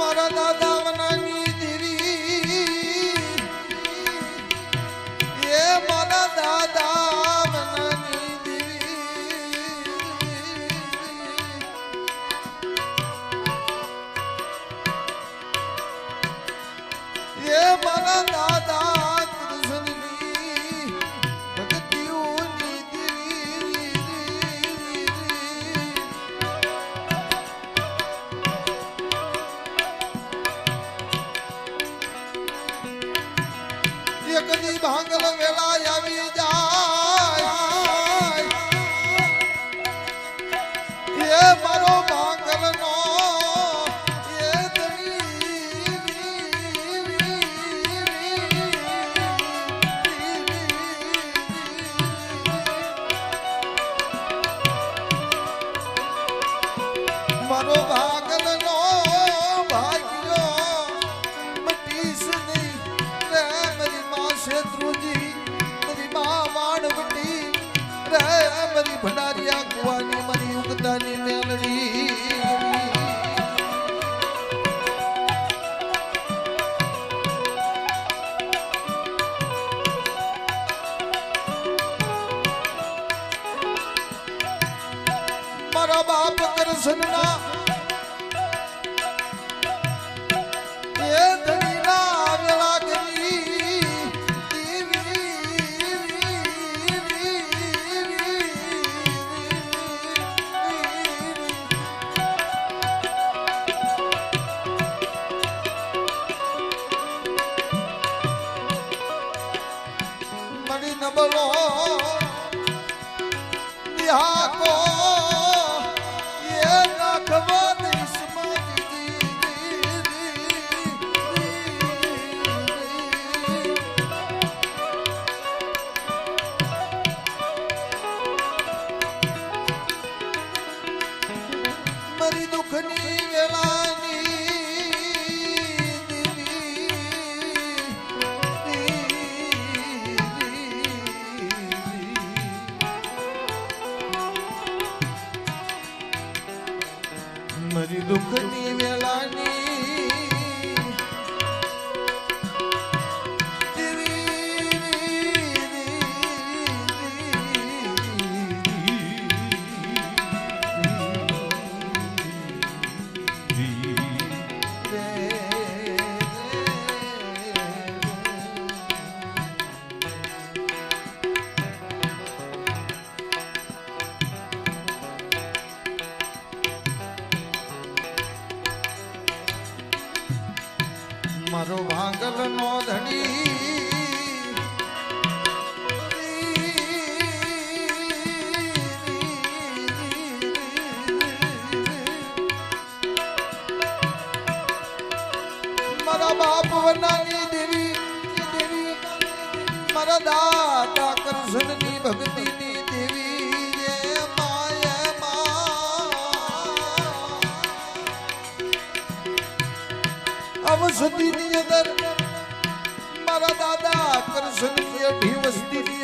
મારા દાદા બાપ દાદા કૃષ્ણની ભક્તિની દેવી રે માય મા. અવસતીની અંદર, મારા દાદા કૃષ્ણની અઢી વસ્તીની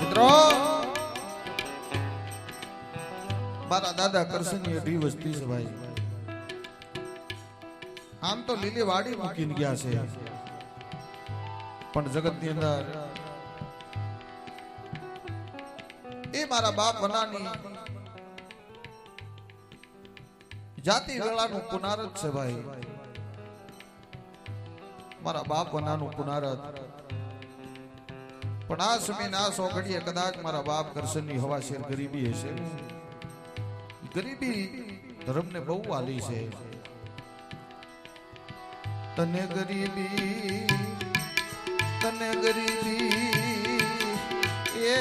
મિત્રો મારા દાદા કૃષ્ણની અઢી વસ્તી છે ભાઈ. આમ તો લીલી વાડી મૂકીને ગયા છે. પણ જગતની અંદર એ મારા બાપ વનાની જાતિ વેળાનું પુનારત છે ભાઈ. મારા બાપ વનાનું પુનારત પણ આ સમય ના સોઘડીએ કદાચ મારા બાપ કરશનની હવા શેર ગરીબી હશે. ગરીબી ધર્મને બહુ વાલી છે. તને ગરીબી તને ગરીબી, એ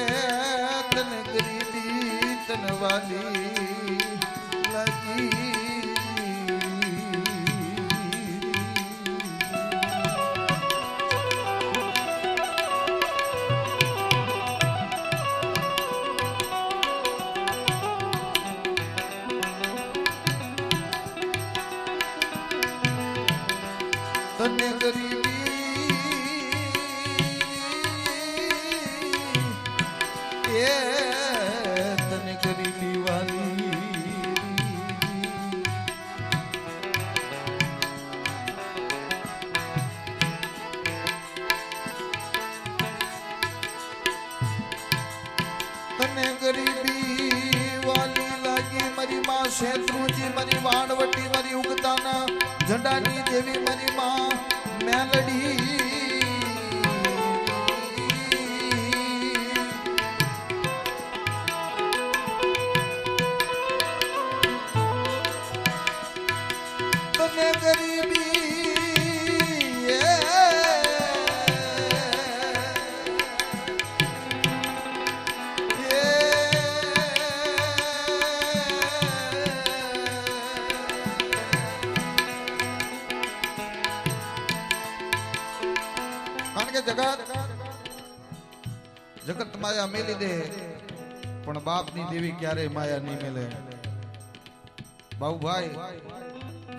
તને ગરીબી, તને વાલી લાગી. તને ગરીબી શેત્રુજી મારી વાણવટી મારી ઉગતાના. ઝંડાની દેવી મારી માં મેલડી. જગત? જગત માયા મેલી દે, પણ બાપની દેવી ક્યારેય માયા નહીં મેલે. બાબુભાઈ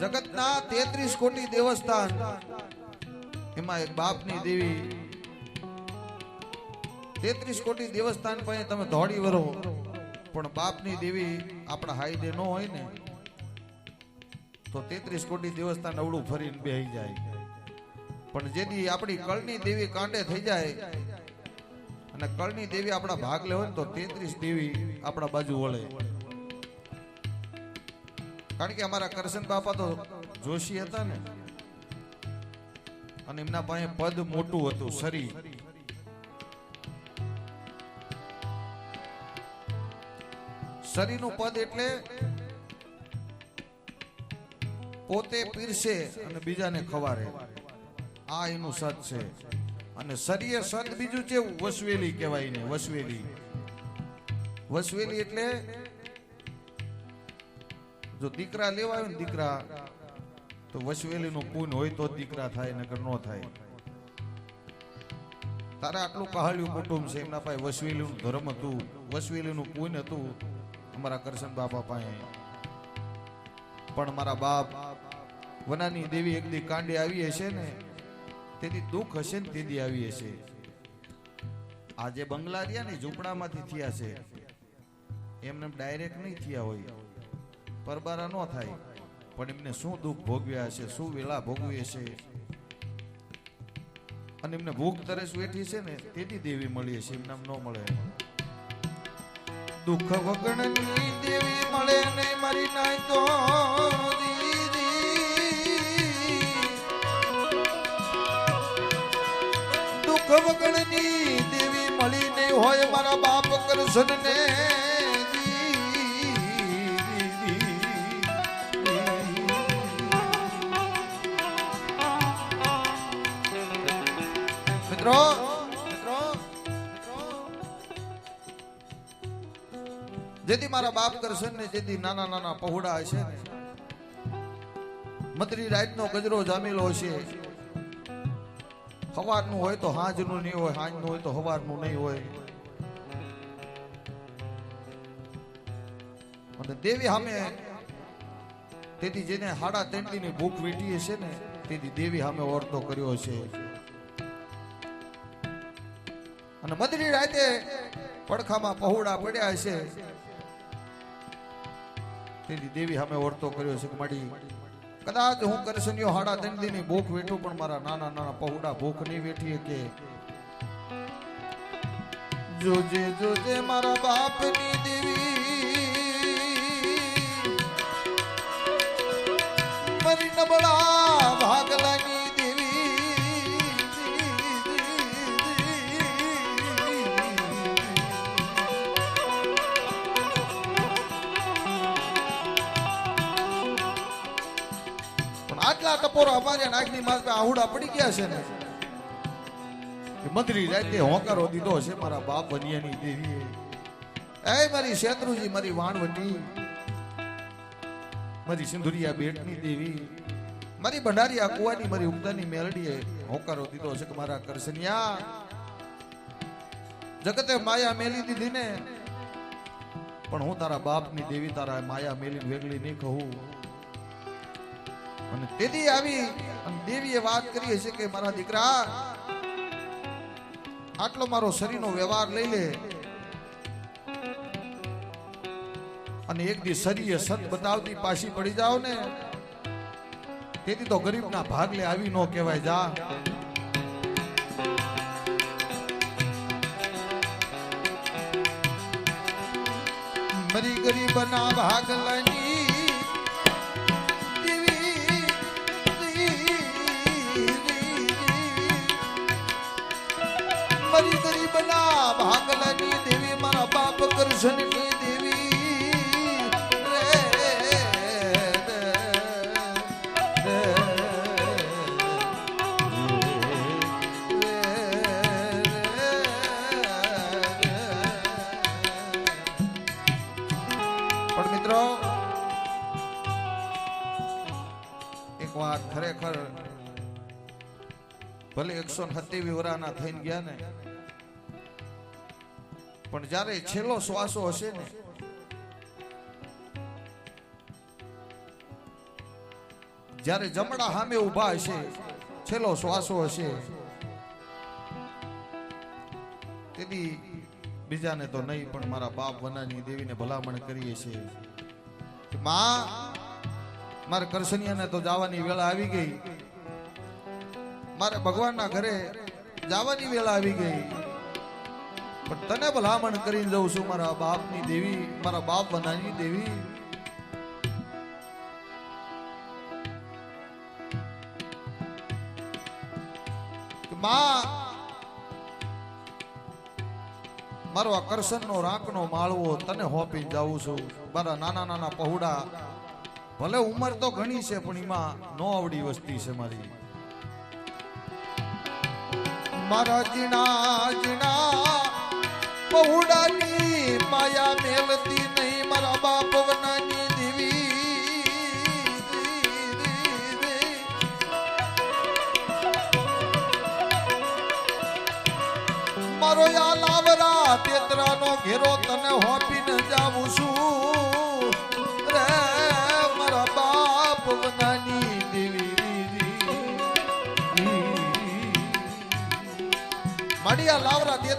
જગતના તેત્રીસ કોટી દેવસ્થાન, એમાં એક બાપની દેવી. તેત્રીસ કોટી દેવસ્થાન પાસે તમે દોડી વરો, પણ બાપની દેવી આપણા હાઈડે ન હોય ને, તો તેત્રીસ કોટી દેવસ્થાન અવળું ફરીને બેહી જાય. પણ જેથી આપણી કળની દેવી કાંડે થઈ જાય અને કળની દેવી આપણા ભાગ લેવો તો તેત્રીસ દેવી આપણા બાજુ વળે. કારણ કે અમારા કરશન બાપા તો જોશી હતા ને, અને એમના પાસે પદ મોટું હતું શરી શરીરનું પદ એટલે પોતે પીરસે અને બીજાને ખવારે. આ એનું સત છે. અને શરીએ સત બીજું છે વસવેલી કહેવાય ને વસવેલી. વસવેલી એટલે જો દીકરા લેવા આવે ને દીકરા, તો વસવેલી નું પૂન હોય તો દીકરા થાય, નકર નો થાય. તારા આટલું કહાળ્યું કુટુંબ છે, એમના પાસે વસવેલી નું ધર્મ હતું વસવેલી નું પૂન હતું, અમારા કરશન બાપા પાસે. પણ મારા બાપ, વનાની દેવી એક દી કાંડે આવી હશે ને તેથી દુઃખ હશે ને તેથી આવી હશે. આ જે બંગલા રહ્યા ને ઝૂંપડામાંથી થયા છે. એમને ડાયરેક્ટ નહીં થયા હોય. પરબારા ન થાય. પણ એમને શું દુઃખ ભોગવ્યા હશે, શું વેલા ભોગવી હશે? અને એમને ભૂખ તરસ વેઠી છે ને તેથી દેવી મળી હશે, એમને ન મળે. દુઃખ વગણની દેવી મળે નહીં મારી નાય તો દુઃખ વગણની દેવી મળી નહીં હોય મારા બાપ કરશનને. જેથી મારા બાપ કરશન ને જેથી નાના નાના પહોળા હશે મત્રી મધરી રાતનો ગજરો જામેલો હશે સવારનું હોય તો હાંજનું નહીં હોય, હાંજનું હોય તો સવારનું નહીં હોય. અને દેવી સામે તેથી જેને હાડા તેંડલીની ભૂખ વીટી હશે ને, તેથી દેવી સામે ઓરતો કર્યો છે. અને મધરી રાતે પડખામાં પહોળા પડ્યા છે. તેથી દેવી સામે ઓરતો કર્યો છે કે મારી કદાચ હું કરશન્યો હાડા દંડીની ભૂખ વેઠું, પણ મારા નાના નાના પહોળા ભૂખ નહીં વેઠી કે જોજે જોજે મારા બાપની દેવી. મારી નબળા ભાગલાની આટલા ટપોરો અમારે નાગની માસ આહુડા પડી ગયા છે ને. મંત્રી રાતે હોકારો દીધો છે મારા બાપ વનિયાની દેવી એ મારી શેત્રુજી, મારી વાણવટી, મારી સિંધુરિયા બેટની દેવી મારી ભંડારી કુવાની, મારી ઉગતાની મેલડીએ હોકારો દીધો છે કે મારા કરસનિયા. જગતે માયા મેલી દીધી ને. પણ હું તારા બાપની દેવી તારા માયા મેલી વેગલી નહીં કહું. અને તેથી આવી અને દેવીએ વાત કરી હશે કે, મારા દીકરા, આટલો મારો શરીરનો વ્યવહાર લઈ લે. અને એક દી શરીર સત બતાવતી પાછી પડી જાવ ને. તેથી તો ગરીબના ભાગલે આવી નો કહેવાય, જા. મરી ગરીબના ભાગલાની મરી ગરીબના ભાગલાની દેવી મારા બાપ કરશનની દેવી. પણ મિત્રો, એક વાત ખરેખર ભલે એકસો સત્યાવી વરાના થઈને ગયા ને પણ જ્યારે છેલ્લો શ્વાસો હશે ને, જ્યારે જમણા સામે ઊભા હશે, છેલ્લો શ્વાસો હશે તેથી બીજાને તો નહીં, પણ મારા બાપ વનાની દેવીને ભલામણ કરીએ છીએ. માં, મારે કરસનિયાને તો જવાની વેળા આવી ગઈ. મારે ભગવાનના ઘરે જવાની વેળા આવી ગઈ. પણ તને ભલામણ કરીને જઉં છું, મારા બાપની દેવી, મારા બાપ વનાની દેવી. મારો આ કરશનનો રાંકનો માળવો તને હોપી જાઉં છું. મારા નાના નાના પહોડા ભલે ઉંમર તો ઘણી છે, પણ એમાં નો આવડી વસ્તી છે મારી. મારા જીણા જીણા પહોડાની માયા મેલતી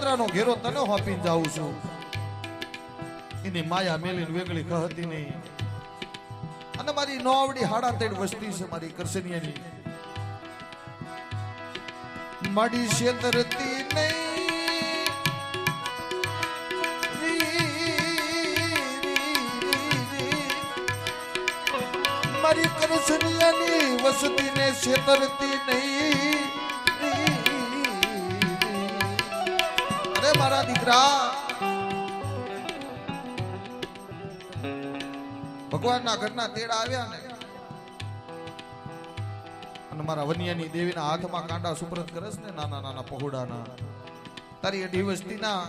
લાવરા ઘેરો તને હોપીને જાઉં છું. એની માયા મેલીને વેગળી કહતી નહીં. અને મારી નોવડી હાડા તેડ વસ્તી છે મારી કરસનિયાની માડી છેતરતી નહીં. મારી કરસનિયાની વસતીને છેતરતી નહીં. મારા દીકરા. ભગવાનના ઘરના તેડા આવ્યા ને, અને મારા વન્યાની દેવીના હાથમાં કાંડા સુપ્રત કરસ ને નાના નાના પહોડાના તારી અઢી વસ્તીના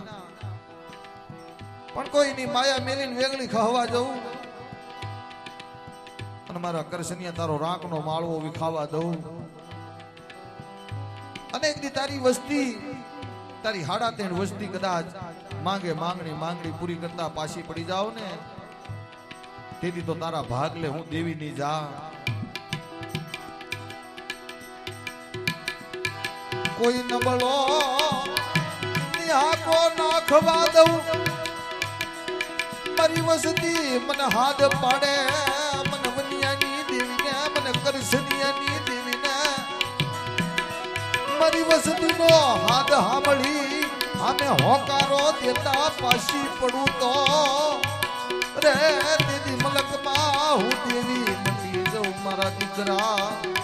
પણ કોઈની માયા મેલીને વેગળી ખાવા જવું. અને મારા કરશનિયા તારો રાંકનો માળવો વિખાવા દઉં. અને એક દી તારી વસ્તી તારી હાડા તેણ વસ્તી કદાચ માંગે, માંગણી માંગણી પૂરી કરતા પાછી પડી જાવ ને. તેથી તો તારા ભાગ લે, હું દેવીની જા કોઈ નબળો નિહાકો નાખવા દઉં. મારી વસતી મને હાથ પાડે. આમે હોકારો દેતા પાછી પડું તો. રે દીદી મલકમાં હું દેવી મટી જાઉં મારા દીકરા.